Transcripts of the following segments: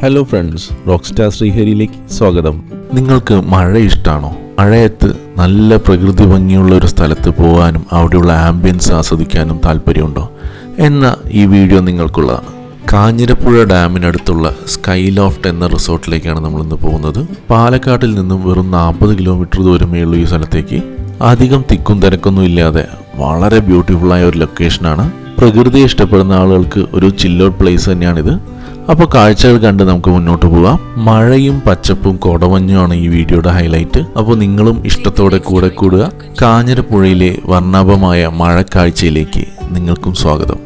Hello friends rock star ശ്രീഹരിയിലേക്ക് സ്വാഗതം. നിങ്ങൾക്ക് മഴ ഇഷ്ടമാണോ മഴയത്ത് നല്ല പ്രകൃതി ഭംഗിയുള്ള ഒരു സ്ഥലത്ത് പോകാനും അവിടെയുള്ള ആംബിയൻസ് ആസ്വദിക്കാനും താല്പര്യമുണ്ടോ? എന്ന ഈ വീഡിയോ നിങ്ങൾക്കുള്ളതാണ്. കാഞ്ഞിരപ്പുഴ ഡാമിനടുത്തുള്ള സ്കൈ ലോഫ്റ്റ് എന്ന റിസോർട്ടിലേക്കാണ് നമ്മൾ ഇന്ന് പോകുന്നത്. പാലക്കാട്ടിൽ നിന്നും വെറും നാൽപ്പത് കിലോമീറ്റർ ദൂരമേ ഉള്ളൂ ഈ സ്ഥലത്തേക്ക്. അധികം തിക്കും തിരക്കൊന്നും ഇല്ലാതെ വളരെ ബ്യൂട്ടിഫുള്ളായ ഒരു ലൊക്കേഷനാണ് പ്രകൃതിയെ ഇഷ്ടപ്പെടുന്ന ആളുകൾക്ക് ഒരു ചില്ലോട്ട് പ്ലേസ് തന്നെയാണിത്. അപ്പോൾ കാഴ്ചകൾ കണ്ട് നമുക്ക് മുന്നോട്ട് പോവാം. മഴയും പച്ചപ്പും കൊടമഞ്ഞുമാണ് ഈ വീഡിയോയുടെ ഹൈലൈറ്റ്. അപ്പോൾ നിങ്ങളും ഇഷ്ടത്തോടെ കൂടെ കൂടുക. കാഞ്ഞിരപ്പുഴയിലെ വർണാഭമായ മഴക്കാഴ്ചയിലേക്ക് നിങ്ങൾക്കും സ്വാഗതം.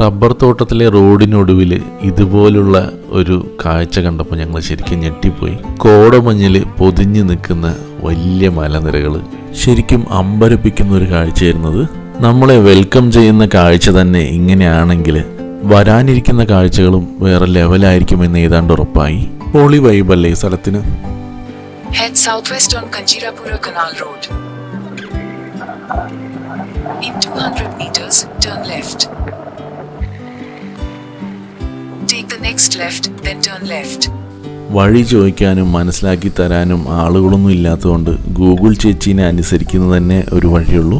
റബ്ബർ തോട്ടത്തിലെ റോഡിനൊടുവിൽ ഇതുപോലുള്ള ഒരു കാഴ്ച കണ്ടപ്പോൾ ഞങ്ങൾ ശരിക്കും ഞെട്ടിപ്പോയി. കോടമഞ്ഞിൽ പൊതിഞ്ഞു നിൽക്കുന്ന വലിയ മലനിരകൾ ശരിക്കും അമ്പരപ്പിക്കുന്ന ഒരു കാഴ്ചയായിരുന്നത് നമ്മളെ വെൽക്കം ചെയ്യുന്ന കാഴ്ച തന്നെ ഇങ്ങനെയാണെങ്കിൽ വരാനിരിക്കുന്ന കാഴ്ചകളും വേറെ ലെവലായിരിക്കുമെന്ന് ഏതാണ്ട് ഉറപ്പായി ഹോളി വൈബല്ലേ സ്ഥലത്തിന് Head southwest on Canal Road. In 200 meters, turn left. Take the next left, then turn left. വഴി ചോദിക്കാനും മനസ്സിലാക്കി തരാനും ആളുകളൊന്നും ഇല്ലാത്തതുകൊണ്ട് ഗൂഗിൾ ചേച്ചീനെ അനുസരിക്കുന്നത് തന്നെ ഒരു വഴിയുള്ളൂ.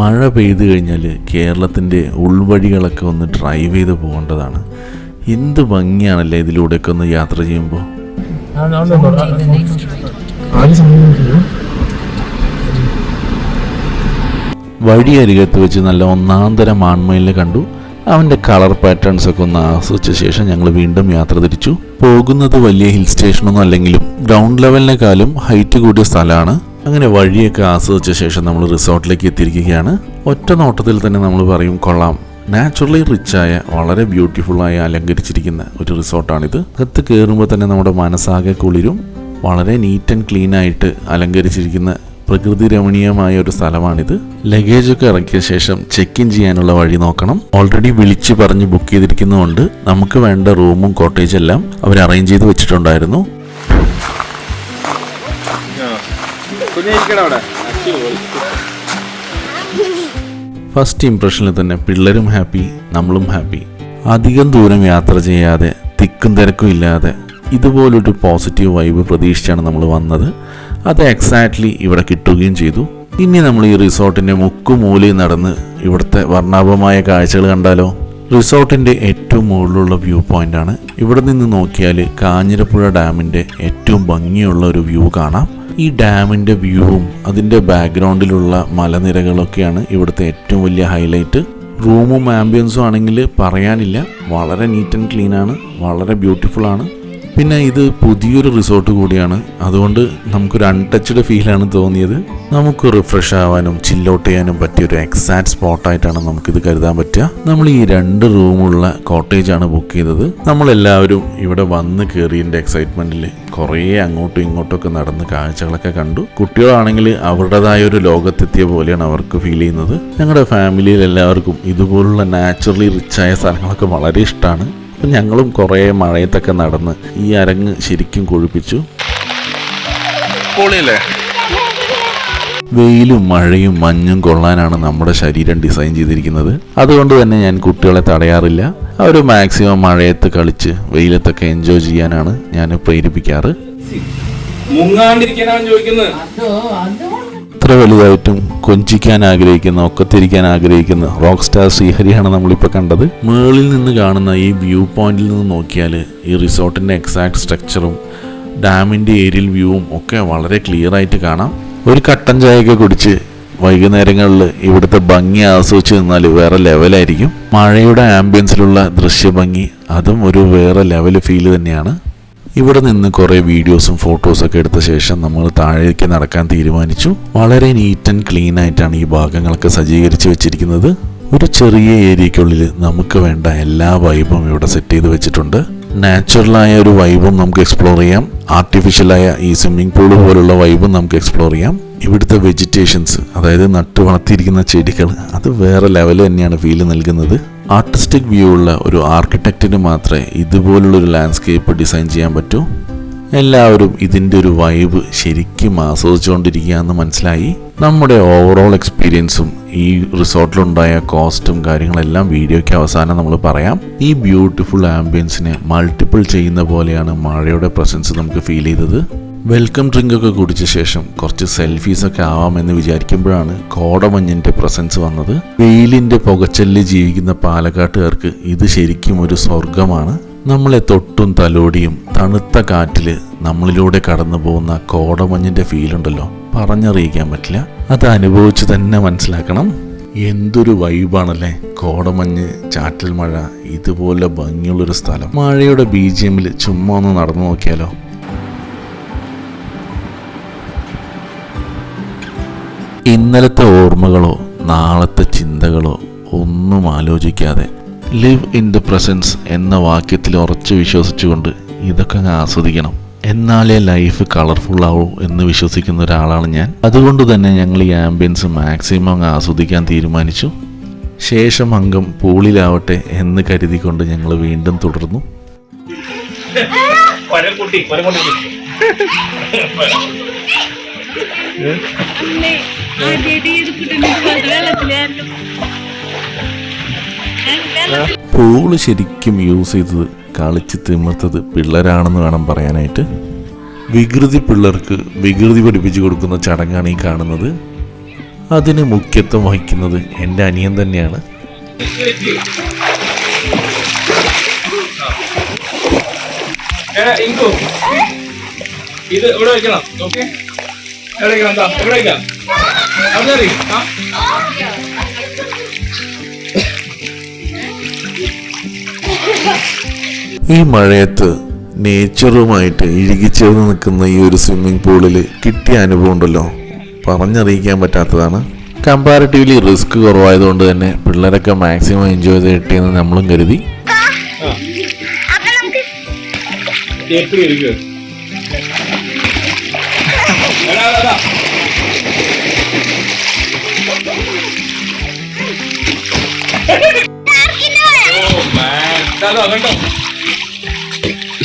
മഴ പെയ്തു കഴിഞ്ഞാൽ കേരളത്തിന്റെ ഉൾവഴികളൊക്കെ ഒന്ന് ഡ്രൈവ് ചെയ്ത് പോകേണ്ടതാണ്. എന്ത് ഭംഗിയാണല്ലേ ഇതിലൂടെയൊക്കെ ഒന്ന് യാത്ര ചെയ്യുമ്പോൾ വഴിയരികത്ത് വെച്ച് നല്ല ഒന്നാം തരം ആൺമയിലിനെ കണ്ടു. അവന്റെ കളർ പാറ്റേൺസ് ഒക്കെ ഒന്ന് ആസ്വദിച്ച ശേഷം ഞങ്ങൾ വീണ്ടും യാത്ര തിരിച്ചു. പോകുന്നത് വലിയ ഹിൽ സ്റ്റേഷനൊന്നും അല്ലെങ്കിലും ഗ്രൗണ്ട് ലെവലിനെക്കാളും ഹൈറ്റ് കൂടിയ സ്ഥലമാണ്. അങ്ങനെ വഴിയൊക്കെ ആസ്വദിച്ച ശേഷം നമ്മൾ റിസോർട്ടിലേക്ക് എത്തിയിരിക്കുകയാണ്. ഒറ്റ നോട്ടത്തിൽ തന്നെ നമ്മൾ പറയും കൊള്ളാം. നാച്ചുറലി റിച്ചായ വളരെ ബ്യൂട്ടിഫുള്ളായി അലങ്കരിച്ചിരിക്കുന്ന ഒരു റിസോർട്ടാണിത്. അകത്ത് കയറുമ്പോൾ തന്നെ നമ്മുടെ മനസ്സാകെ കുളിരും. വളരെ നീറ്റ് ആൻഡ് ക്ലീൻ ആയിട്ട് അലങ്കരിച്ചിരിക്കുന്ന പ്രകൃതി രമണീയമായ ഒരു സ്ഥലമാണിത്. ലഗേജ് ഒക്കെ ഇറക്കിയ ശേഷം ചെക്ക് ഇൻ ചെയ്യാനുള്ള വഴി നോക്കണം. ഓൾറെഡി വിളിച്ച് പറഞ്ഞ് ബുക്ക് ചെയ്തിരിക്കുന്നതുകൊണ്ട് നമുക്ക് വേണ്ട റൂമും കോട്ടേജും എല്ലാം അവർ അറേഞ്ച് ചെയ്ത് വെച്ചിട്ടുണ്ടായിരുന്നു. ഫസ്റ്റ് ഇംപ്രഷനിൽ തന്നെ പിള്ളേരും ഹാപ്പി നമ്മളും ഹാപ്പി അധികം ദൂരം യാത്ര ചെയ്യാതെ തിക്കും തിരക്കും ഇല്ലാതെ ഇതുപോലൊരു പോസിറ്റീവ് വൈബ് പ്രതീക്ഷിച്ചാണ് നമ്മൾ വന്നത്. അത് എക്സാക്ട്ലി ഇവിടെ കിട്ടുകയും ചെയ്തു. ഇനി നമ്മൾ ഈ റിസോർട്ടിന്റെ മുക്കുമൂലയിൽ നടന്ന് ഇവിടുത്തെ വർണാഭമായ കാഴ്ചകൾ കണ്ടാലോ? റിസോർട്ടിന്റെ ഏറ്റവും മുകളിലുള്ള വ്യൂ പോയിന്റാണ് ഇവിടെ നിന്ന് നോക്കിയാൽ കാഞ്ഞിരപ്പുഴ ഡാമിന്റെ ഏറ്റവും ഭംഗിയുള്ള ഒരു വ്യൂ കാണാം. ഈ ഡാമിന്റെ വ്യൂവും അതിന്റെ ബാക്ക്ഗ്രൗണ്ടിലുള്ള മലനിരകളൊക്കെയാണ് ഇവിടുത്തെ ഏറ്റവും വലിയ ഹൈലൈറ്റ് റൂമും ആംബിയൻസും ആണെങ്കിൽ പറയാനില്ല. വളരെ നീറ്റ് ആൻഡ് ക്ലീൻ ആണ്. വളരെ ബ്യൂട്ടിഫുൾ ആണ്. പിന്നെ ഇത് പുതിയൊരു റിസോർട്ട് കൂടിയാണ്. അതുകൊണ്ട് നമുക്കൊരു അൺടച്ച്ഡ് ഫീലാണ് തോന്നിയത്. നമുക്ക് റിഫ്രഷ് ആവാനും ചില്ലൗട്ട് ചെയ്യാനും പറ്റിയ ഒരു എക്സാക്ട് സ്പോട്ടായിട്ടാണ് നമുക്കിത് കരുതാൻ പറ്റുക. നമ്മൾ ഈ രണ്ട് റൂമുള്ള കോട്ടേജാണ് ബുക്ക് ചെയ്തത്. നമ്മളെല്ലാവരും ഇവിടെ വന്ന് കയറിയതിന്റെ എക്സൈറ്റ്മെന്റിൽ കുറേ അങ്ങോട്ടും ഇങ്ങോട്ടും ഒക്കെ നടന്ന് കാഴ്ചകളൊക്കെ കണ്ടു. കുട്ടികളാണെങ്കിൽ അവരുടേതായ ഒരു ലോകത്തെത്തിയ പോലെയാണ് അവർക്ക് ഫീൽ ചെയ്യുന്നത്. ഞങ്ങളുടെ ഫാമിലിയിൽ എല്ലാവർക്കും ഇതുപോലുള്ള നാച്ചുറലി റിച്ചായ സ്ഥലങ്ങളൊക്കെ വളരെ ഇഷ്ടമാണ് അപ്പം ഞങ്ങളും കുറേ മഴയത്തൊക്കെ നടന്ന് ഈ അരങ്ങ് ശരിക്കും കൊഴുപ്പിച്ചു. പൊളിയല്ലേ? വെയിലും മഴയും മഞ്ഞും കൊള്ളാനാണ് നമ്മുടെ ശരീരം ഡിസൈൻ ചെയ്തിരിക്കുന്നത്. അതുകൊണ്ട് തന്നെ ഞാൻ കുട്ടികളെ തടയാറില്ല. അവർ മാക്സിമം മഴയത്ത് കളിച്ച് വെയിലത്തൊക്കെ എൻജോയ് ചെയ്യാനാണ് ഞാൻ പ്രേരിപ്പിക്കാറ് മുങ്ങാണ്ടിരിക്കാനാണ് ചോദിക്കുന്നത്. ഇത്ര വലുതായിട്ടും കൊഞ്ചിക്കാൻ ആഗ്രഹിക്കുന്ന ഒക്കത്തിരിക്കാൻ ആഗ്രഹിക്കുന്ന റോക്ക് സ്റ്റാർ ശ്രീഹരിയാണ് നമ്മളിപ്പോൾ കണ്ടത്. മേളിൽ നിന്ന് കാണുന്ന ഈ വ്യൂ പോയിന്റിൽ നിന്ന് നോക്കിയാൽ ഈ റിസോർട്ടിന്റെ എക്സാക്ട് സ്ട്രക്ചറും ഡാമിന്റെ ഏരിയൽ വ്യൂവും ഒക്കെ വളരെ ക്ലിയർ ആയിട്ട് കാണാം. ഒരു കട്ടൻ ചായയൊക്കെ കുടിച്ച് വൈകുന്നേരങ്ങളിൽ ഇവിടുത്തെ ഭംഗി ആസ്വദിച്ച് നിന്നാൽ വേറെ ലെവലായിരിക്കും മഴയുടെ ആംബിയൻസിലുള്ള ദൃശ്യഭംഗി അതും ഒരു വേറെ ലെവൽ ഫീൽ തന്നെയാണ്. ഇവിടെ നിന്ന് കുറേ വീഡിയോസും ഫോട്ടോസൊക്കെ എടുത്ത ശേഷം നമ്മൾ താഴേക്ക് നടക്കാൻ തീരുമാനിച്ചു. വളരെ നീറ്റ് ആൻഡ് ക്ലീൻ ആയിട്ടാണ് ഈ ഭാഗങ്ങളൊക്കെ സജ്ജീകരിച്ച് വെച്ചിരിക്കുന്നത്. ഒരു ചെറിയ ഏരിയയ്ക്കുള്ളിൽ നമുക്ക് വേണ്ട എല്ലാ വൈബും ഇവിടെ സെറ്റ് ചെയ്ത് വെച്ചിട്ടുണ്ട്. നാച്ചുറലായ ഒരു വൈബും നമുക്ക് എക്സ്പ്ലോർ ചെയ്യാം. ആർട്ടിഫിഷ്യലായ ഈ സ്വിമ്മിംഗ് പൂൾ പോലുള്ള വൈബും നമുക്ക് എക്സ്പ്ലോർ ചെയ്യാം. ഇവിടുത്തെ വെജിറ്റേഷൻസ് അതായത് നട്ടു വളർത്തിയിരിക്കുന്ന ചെടികൾ അത് വേറെ ലെവൽ തന്നെയാണ് ഫീൽ നൽകുന്നത്. ആർട്ടിസ്റ്റിക് വ്യൂ ഉള്ള ഒരു ആർക്കിടെക്റ്റിന് മാത്രമേ ഇതുപോലുള്ളൊരു ലാൻഡ്സ്കേപ്പ് ഡിസൈൻ ചെയ്യാൻ പറ്റൂ. എല്ലാവരും ഇതിന്റെ ഒരു വൈബ് ശരിക്കും ആസ്വദിച്ചുകൊണ്ടിരിക്കുകയെന്ന് മനസ്സിലായി. നമ്മുടെ ഓവറോൾ എക്സ്പീരിയൻസും ഈ റിസോർട്ടിലുണ്ടായ കോസ്റ്റും കാര്യങ്ങളെല്ലാം വീഡിയോയ്ക്ക് അവസാനം നമ്മൾ പറയാം. ഈ ബ്യൂട്ടിഫുൾ ആംബിയൻസിനെ മൾട്ടിപ്പിൾ ചെയ്യുന്ന പോലെയാണ് മഴയുടെ പ്രസൻസ് നമുക്ക് ഫീൽ ചെയ്തത്. വെൽക്കം ഡ്രിങ്ക് ഒക്കെ കുടിച്ച ശേഷം കുറച്ച് സെൽഫീസ് ഒക്കെ ആവാമെന്ന് വിചാരിക്കുമ്പോഴാണ് കോടമഞ്ഞിന്റെ പ്രസൻസ് വന്നത്. വെയിലിന്റെ പുകച്ചല്ല് ജീവിക്കുന്ന പാലക്കാട്ടുകാർക്ക് ഇത് ശരിക്കും ഒരു സ്വർഗമാണ് നമ്മളെ തൊട്ടും തലോടിയും തണുത്ത കാറ്റിൽ നമ്മളിലൂടെ കടന്നു പോകുന്ന കോടമഞ്ഞിന്റെ ഫീൽ ഉണ്ടല്ലോ പറഞ്ഞറിയിക്കാൻ പറ്റില്ല. അത് അനുഭവിച്ച് തന്നെ മനസ്സിലാക്കണം. എന്തൊരു വൈബാണല്ലേ കോടമഞ്ഞ് ചാറ്റൽ മഴ ഇതുപോലെ ഭംഗിയുള്ളൊരു സ്ഥലം. മഴയുടെ ബി ജി എമ്മിൽ ചുമ്മാ ഒന്ന് നടന്നു നോക്കിയാലോ? ഇന്നലത്തെ ഓർമ്മകളോ നാളത്തെ ചിന്തകളോ ഒന്നും ആലോചിക്കാതെ ലിവ് ഇൻ ദ പ്രസൻസ് എന്ന വാക്യത്തിൽ ഉറച്ചു വിശ്വസിച്ചുകൊണ്ട് ഇതൊക്കെ അങ്ങ് ആസ്വദിക്കണം. എന്നാലേ ലൈഫ് കളർഫുൾ ആവൂ എന്ന് വിശ്വസിക്കുന്ന ഒരാളാണ് ഞാൻ. അതുകൊണ്ട് തന്നെ ഞങ്ങൾ ഈ ആംബിയൻസ് മാക്സിമം അങ്ങ് ആസ്വദിക്കാൻ തീരുമാനിച്ചു. ശേഷം അംഗം പൂളിലാവട്ടെ എന്ന് കരുതിക്കൊണ്ട് ഞങ്ങൾ വീണ്ടും തുടർന്നു. കൊരക്കുട്ടി കൊരക്കുട്ടി. പൂൾ ശരിക്കും യൂസ് ചെയ്തത് കളിച്ച് തിമിർത്തത് പിള്ളേരാണെന്ന് വേണം പറയാനായിട്ട്. വികൃതി പിള്ളേർക്ക് വികൃതി പഠിപ്പിച്ചു കൊടുക്കുന്ന ചടങ്ങാണ് ഈ കാണുന്നത്. അതിന് മുഖ്യത്വം വഹിക്കുന്നത് എന്റെ അനിയൻ തന്നെയാണ്. ഇത് ഇവിടെ വെക്കണം. ഓക്കെ. എവിടെ വെക്കണം എന്താ വെക്കാം അതറി ആ. ഈ മഴയത്ത് നേച്ചറുമായിട്ട് ഇഴുകിച്ചേർന്ന് നിൽക്കുന്ന ഈ ഒരു സ്വിമ്മിംഗ് പൂളിൽ കിട്ടിയ അനുഭവം ഉണ്ടല്ലോ. പറഞ്ഞറിയിക്കാൻ പറ്റാത്തതാണ്. കമ്പാരിറ്റീവ്ലി റിസ്ക് കുറവായതുകൊണ്ട് തന്നെ പിള്ളേരൊക്കെ മാക്സിമം എൻജോയ് ചെയ്ത് കിട്ടിയെന്ന് നമ്മളും കരുതി.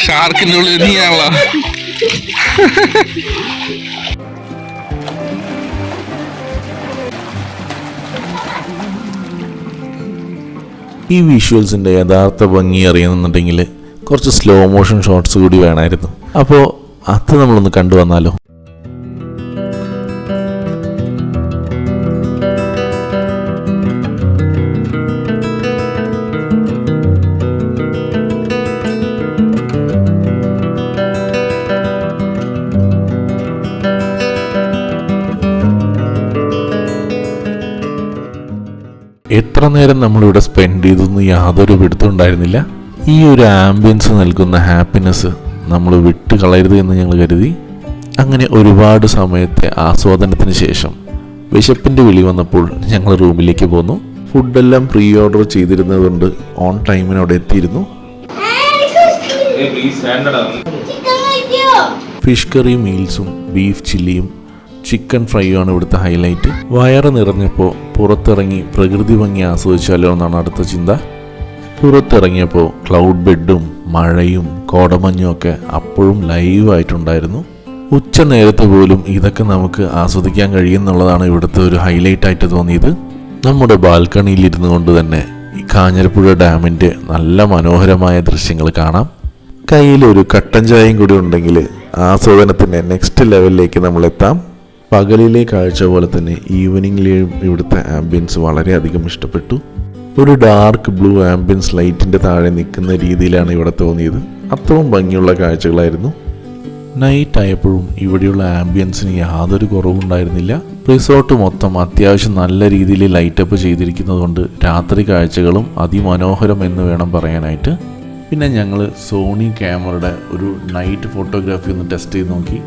ഷാർക്കിന്റെ ഉള്ളിൽ നീയാണല്ലോ ഈ വിഷ്വൽസിന്റെ യഥാർത്ഥ ഭംഗി അറിയണമെന്നുണ്ടെങ്കിൽ കുറച്ച് സ്ലോ മോഷൻ ഷോട്ട്സ് കൂടി വേണമായിരുന്നു. അപ്പോൾ അത് നമ്മളൊന്ന് കണ്ടു വന്നാലോ എത്ര നേരം നമ്മളിവിടെ സ്പെൻഡ് ചെയ്തെന്ന് യാതൊരു പിടുത്തം ഉണ്ടായിരുന്നില്ല. ഈ ഒരു ആംബിയൻസ് നൽകുന്ന ഹാപ്പിനെസ് നമ്മൾ വിട്ട് കളയരുത് എന്ന് ഞങ്ങൾ കരുതി. അങ്ങനെ ഒരുപാട് സമയത്തെ ആസ്വാദനത്തിന് ശേഷം വിശപ്പിന്റെ വിളി വന്നപ്പോൾ ഞങ്ങൾ റൂമിലേക്ക് പോന്നു. ഫുഡെല്ലാം പ്രീ ഓർഡർ ചെയ്തിരുന്നതുകൊണ്ട് ഓൺ ടൈമിന് അവിടെ എത്തിയിരുന്നു. ഫിഷ് കറി മീൽസും ബീഫ് ചില്ലിയും ചിക്കൻ ഫ്രൈയുമാണ് ഇവിടുത്തെ ഹൈലൈറ്റ്. വയറ് നിറഞ്ഞപ്പോൾ പുറത്തിറങ്ങി പ്രകൃതി ഭംഗി ആസ്വദിച്ചാലോ എന്നാണ് അടുത്ത ചിന്ത. പുറത്തിറങ്ങിയപ്പോൾ ക്ലൗഡ് ബെഡും മഴയും കോടമഞ്ഞും ഒക്കെ അപ്പോഴും ലൈവായിട്ടുണ്ടായിരുന്നു ഉച്ച നേരത്ത് പോലും ഇതൊക്കെ നമുക്ക് ആസ്വദിക്കാൻ കഴിയുമെന്നുള്ളതാണ് ഇവിടുത്തെ ഒരു ഹൈലൈറ്റ് ആയിട്ട് തോന്നിയത്. നമ്മുടെ ബാൽക്കണിയിൽ ഇരുന്നു കൊണ്ട് തന്നെ ഈ കാഞ്ഞിരപ്പുഴ ഡാമിന്റെ നല്ല മനോഹരമായ ദൃശ്യങ്ങൾ കാണാം. കയ്യിൽ ഒരു കട്ടൻ ചായയും കൂടി ഉണ്ടെങ്കിൽ ആസ്വാദനത്തിന്റെ നെക്സ്റ്റ് ലെവലിലേക്ക് നമ്മൾ എത്താം. പകലിലെ കാഴ്ച പോലെ തന്നെ ഈവനിങ്ങിലെയും ഇവിടുത്തെ ആംബിയൻസ് വളരെയധികം ഇഷ്ടപ്പെട്ടു. ഒരു ഡാർക്ക് ബ്ലൂ ആംബിയൻസ് ലൈറ്റിന്റെ താഴെ നിൽക്കുന്ന രീതിയിലാണ് ഇവിടെ തോന്നിയത്. അത്രയും ഭംഗിയുള്ള കാഴ്ചകളായിരുന്നു. നൈറ്റ് ആയപ്പോഴും ഇവിടെയുള്ള ആംബിയൻസിന് യാതൊരു കുറവുണ്ടായിരുന്നില്ല റിസോർട്ട് മൊത്തം അത്യാവശ്യം നല്ല രീതിയിൽ ലൈറ്റപ്പ് ചെയ്തിരിക്കുന്നതുകൊണ്ട് രാത്രി കാഴ്ചകളും അതിമനോഹരം എന്ന് വേണം പറയാനായിട്ട്. പിന്നെ ഞങ്ങൾ സോണി ക്യാമറയുടെ ഒരു നൈറ്റ് ഫോട്ടോഗ്രാഫി ഒന്ന് ടെസ്റ്റ് ചെയ്ത് നോക്കി.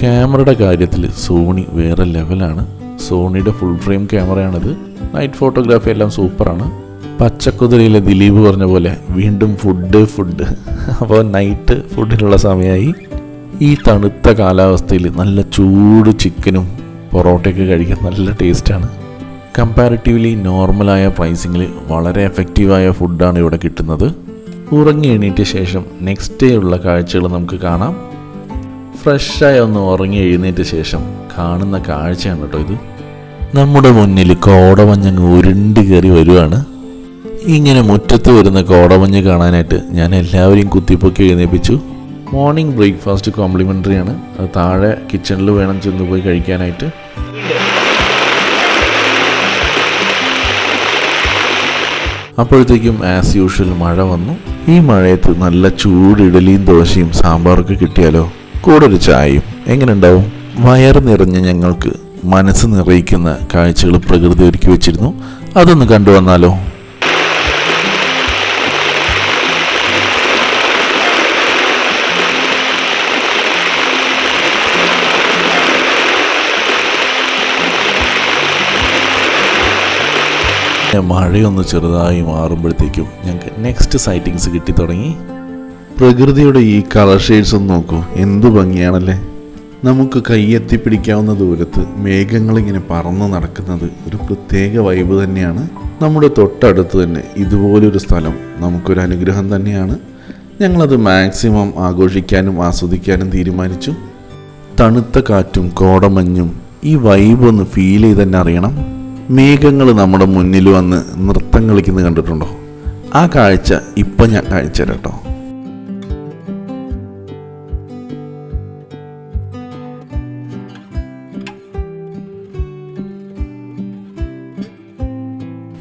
ക്യാമറയുടെ കാര്യത്തിൽ സോണി വേറെ ലെവലാണ് സോണിയുടെ ഫുൾ ഫ്രെയിം ക്യാമറയാണിത്. നൈറ്റ് ഫോട്ടോഗ്രാഫി എല്ലാം സൂപ്പറാണ്. പച്ചക്കുതിരയിലെ ദിലീപ് പറഞ്ഞ പോലെ വീണ്ടും ഫുഡ് ഫുഡ് അപ്പോൾ നൈറ്റ് ഫുഡിനുള്ള സമയമായി ഈ തണുത്ത കാലാവസ്ഥയിൽ നല്ല ചൂട് ചിക്കനും പൊറോട്ടയൊക്കെ കഴിക്കാൻ നല്ല ടേസ്റ്റാണ് കമ്പാരിറ്റീവ്ലി നോർമലായ പ്രൈസിങ്ങിൽ വളരെ എഫക്റ്റീവായ ഫുഡാണ് ഇവിടെ കിട്ടുന്നത്. ഉറങ്ങി എണീറ്റ ശേഷം നെക്സ്റ്റ് ഡേ ഉള്ള കാഴ്ചകൾ നമുക്ക് കാണാം. ഫ്രഷായി ഒന്ന് ഉറങ്ങി എഴുന്നേറ്റ ശേഷം കാണുന്ന കാഴ്ചയാണ് കേട്ടോ ഇത്. നമ്മുടെ മുന്നിൽ കോടമഞ്ഞങ്ങ് ഉരുണ്ട് കയറി വരുവാണ്. ഇങ്ങനെ മുറ്റത്ത് വരുന്ന കോടമഞ്ഞ് കാണാനായിട്ട് ഞാൻ എല്ലാവരെയും കുത്തിപ്പൊക്കി എഴുന്നേൽപ്പിച്ചു മോർണിംഗ് ബ്രേക്ക്ഫാസ്റ്റ് കോംപ്ലിമെന്ററി ആണ്. അത് താഴെ കിച്ചണിൽ വേണം ചെന്ന് പോയി കഴിക്കാനായിട്ട്. അപ്പോഴത്തേക്കും ആസ് യൂഷ്വൽ മഴ വന്നു. ഈ മഴയത്ത് നല്ല ചൂട് ഇഡലിയും ദോശയും സാമ്പാറൊക്കെ കിട്ടിയാലോ? കൂടെ ഒരു ചായയും. എങ്ങനെ ഉണ്ടാവും വയറ് നിറഞ്ഞ ഞങ്ങൾക്ക് മനസ്സ് നിറയിക്കുന്ന കാഴ്ചകൾ പ്രകൃതി ഒരുക്കി വെച്ചിരുന്നു. അതൊന്ന് കണ്ടുവന്നാലോ മഴയൊന്ന് ചെറുതായി മാറുമ്പോഴത്തേക്കും ഞങ്ങൾക്ക് നെക്സ്റ്റ് സൈറ്റിങ്സ് കിട്ടി തുടങ്ങി. പ്രകൃതിയുടെ ഈ കളർ ഷെയ്ഡ്സ് ഒന്ന് നോക്കൂ. എന്തു ഭംഗിയാണല്ലേ? നമുക്ക് കൈയെത്തി പിടിക്കാവുന്ന ദൂരത്ത് മേഘങ്ങളിങ്ങനെ പറന്ന് നടക്കുന്നത് ഒരു പ്രത്യേക വൈബ് തന്നെയാണ്. നമ്മുടെ തൊട്ടടുത്ത് തന്നെ ഇതുപോലൊരു സ്ഥലം നമുക്കൊരു അനുഗ്രഹം തന്നെയാണ്. ഞങ്ങളത് മാക്സിമം ആഘോഷിക്കാനും ആസ്വദിക്കാനും തീരുമാനിച്ചു. തണുത്ത കാറ്റും കോടമഞ്ഞും ഈ വൈബ് ഒന്ന് ഫീൽ ചെയ്ത് തന്നെ അറിയണം. മേഘങ്ങൾ നമ്മുടെ മുന്നിൽ വന്ന് നൃത്തം കളിക്കുന്നത് കണ്ടിട്ടുണ്ടോ? ആ കാഴ്ച ഇപ്പം ഞാൻ കാഴ്ച കേട്ടോ.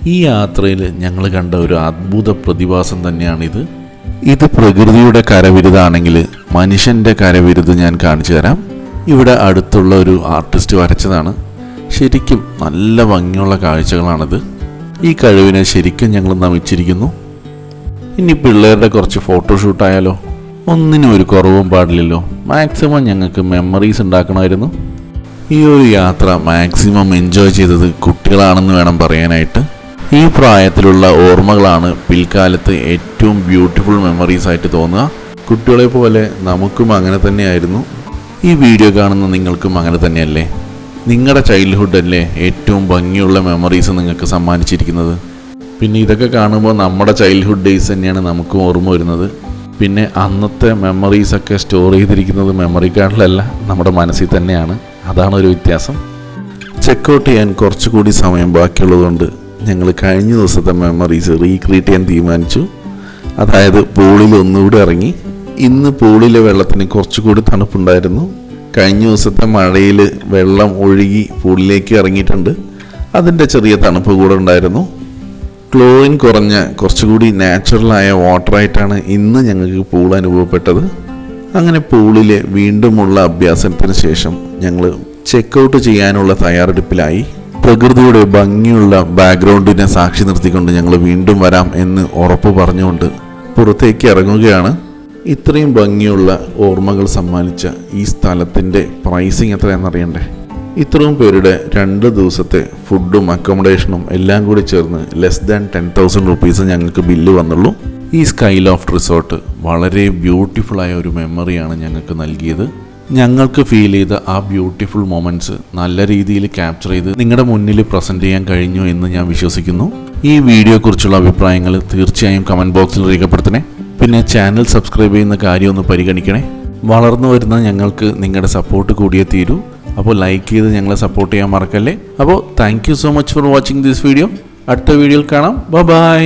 ഈ യാത്രയിൽ ഞങ്ങൾ കണ്ട ഒരു അത്ഭുത പ്രതിഭാസം തന്നെയാണിത്. ഇത് പ്രകൃതിയുടെ കരവിരുതാണെങ്കിൽ മനുഷ്യന്റെ കരവിരുത് ഞാൻ കാണിച്ചു തരാം. ഇവിടെ അടുത്തുള്ള ഒരു ആർട്ടിസ്റ്റ് വരച്ചതാണ്. ശരിക്കും നല്ല ഭംഗിയുള്ള കാഴ്ചകളാണിത്. ഈ കഴിവിനെ ശരിക്കും ഞങ്ങൾ നമിച്ചിരിക്കുന്നു. ഇനി പിള്ളേരുടെ കുറച്ച് ഫോട്ടോഷൂട്ട് ആയാലോ? ഒന്നിനും ഒരു കുറവും പാടില്ലല്ലോ. മാക്സിമം ഞങ്ങൾക്ക് മെമ്മറീസ് ഉണ്ടാക്കണമായിരുന്നു. ഈ ഒരു യാത്ര മാക്സിമം എൻജോയ് ചെയ്തത് കുട്ടികളാണെന്ന് വേണം പറയാനായിട്ട്. ഈ പ്രായത്തിലുള്ള ഓർമ്മകളാണ് പിൽക്കാലത്ത് ഏറ്റവും ബ്യൂട്ടിഫുൾ മെമ്മറീസ് ആയിട്ട് തോന്നുക. കുട്ടികളെ പോലെ നമുക്കും അങ്ങനെ തന്നെയായിരുന്നു. ഈ വീഡിയോ കാണുന്ന നിങ്ങൾക്കും അങ്ങനെ തന്നെയല്ലേ? നിങ്ങളുടെ ചൈൽഡ്ഹുഡ് അല്ലേ ഏറ്റവും ഭംഗിയുള്ള മെമ്മറീസ് നിങ്ങൾക്ക് സമ്മാനിച്ചിരിക്കുന്നത്? പിന്നെ ഇതൊക്കെ കാണുമ്പോൾ നമ്മുടെ ചൈൽഡ്ഹുഡ് ഡേയ്സ് തന്നെയാണ് നമുക്കും ഓർമ്മ വരുന്നത്. പിന്നെ അന്നത്തെ മെമ്മറീസ് ഒക്കെ സ്റ്റോർ ചെയ്തിരിക്കുന്നത് മെമ്മറി കാർഡിലല്ല നമ്മുടെ മനസ്സിൽ തന്നെയാണ്. അതാണ് ഒരു വ്യത്യാസം. ചെക്ക് ഔട്ട് ചെയ്യാൻ കുറച്ചുകൂടി സമയം ബാക്കിയുള്ളതുകൊണ്ട് ഞങ്ങൾ കഴിഞ്ഞ ദിവസത്തെ മെമ്മറീസ് റീക്രിയേറ്റ് ചെയ്യാൻ തീരുമാനിച്ചു. അതായത് പൂളിൽ ഒന്നുകൂടി ഇറങ്ങി. ഇന്ന് പൂളിലെ വെള്ളത്തിന് കുറച്ചുകൂടി തണുപ്പുണ്ടായിരുന്നു. കഴിഞ്ഞ ദിവസത്തെ മഴയിൽ വെള്ളം ഒഴുകി പൂളിലേക്ക് ഇറങ്ങിയിട്ടുണ്ട്. അതിന്റെ ചെറിയ തണുപ്പ് കൂടെ ഉണ്ടായിരുന്നു. ക്ലോറിൻ കുറഞ്ഞ കുറച്ചുകൂടി നാച്ചുറലായ വാട്ടറായിട്ടാണ് ഇന്ന് ഞങ്ങൾക്ക് പൂൾ അനുഭവപ്പെട്ടത്. അങ്ങനെ പൂളിലെ വീണ്ടുമുള്ള അഭ്യാസത്തിന് ശേഷം ഞങ്ങൾ ചെക്കൗട്ട് ചെയ്യാനുള്ള തയ്യാറെടുപ്പിലായി. പ്രകൃതിയുടെ ഭംഗിയുള്ള ബാക്ക്ഗ്രൗണ്ടിനെ സാക്ഷി നിർത്തിക്കൊണ്ട് ഞങ്ങൾ വീണ്ടും വരാം എന്ന് ഉറപ്പ് പറഞ്ഞുകൊണ്ട് പുറത്തേക്ക് ഇറങ്ങുകയാണ്. ഇത്രയും ഭംഗിയുള്ള ഓർമ്മകൾ സമ്മാനിച്ച ഈ സ്ഥലത്തിന്റെ പ്രൈസിങ് എത്രയാണെന്നറിയണ്ടേ ഇത്രയും പേരുടെ രണ്ട് ദിവസത്തെ ഫുഡും അക്കോമഡേഷനും എല്ലാം കൂടി ചേർന്ന് less than ten thousand rupees ഞങ്ങൾക്ക് ബില്ല് വന്നുള്ളൂ. ഈ സ്കൈ ലോഫ്റ്റ് റിസോർട്ട് വളരെ ബ്യൂട്ടിഫുള്ളായ ഒരു മെമ്മറിയാണ് ഞങ്ങൾക്ക് നൽകിയത്. ഞങ്ങൾക്ക് ഫീൽ ചെയ്ത ആ ബ്യൂട്ടിഫുൾ മൊമെന്റ്സ് നല്ല രീതിയിൽ ക്യാപ്ചർ ചെയ്ത് നിങ്ങളുടെ മുന്നിൽ പ്രസന്റ് ചെയ്യാൻ കഴിഞ്ഞു എന്ന് ഞാൻ വിശ്വസിക്കുന്നു. ഈ വീഡിയോയെക്കുറിച്ചുള്ള അഭിപ്രായങ്ങൾ തീർച്ചയായും കമന്റ് ബോക്സിൽ രേഖപ്പെടുത്തണേ. പിന്നെ ചാനൽ സബ്സ്ക്രൈബ് ചെയ്യുന്ന കാര്യം ഒന്ന് പരിഗണിക്കണേ. വളർന്നു വരുന്ന ഞങ്ങൾക്ക് നിങ്ങളുടെ സപ്പോർട്ട് കൂടിയേ തീരൂ. അപ്പോൾ ലൈക്ക് ചെയ്ത് ഞങ്ങളെ സപ്പോർട്ട് ചെയ്യാൻ മറക്കല്ലേ? അപ്പോൾ thank so much for watching this video അടുത്ത വീഡിയോയിൽ കാണാം. ബൈ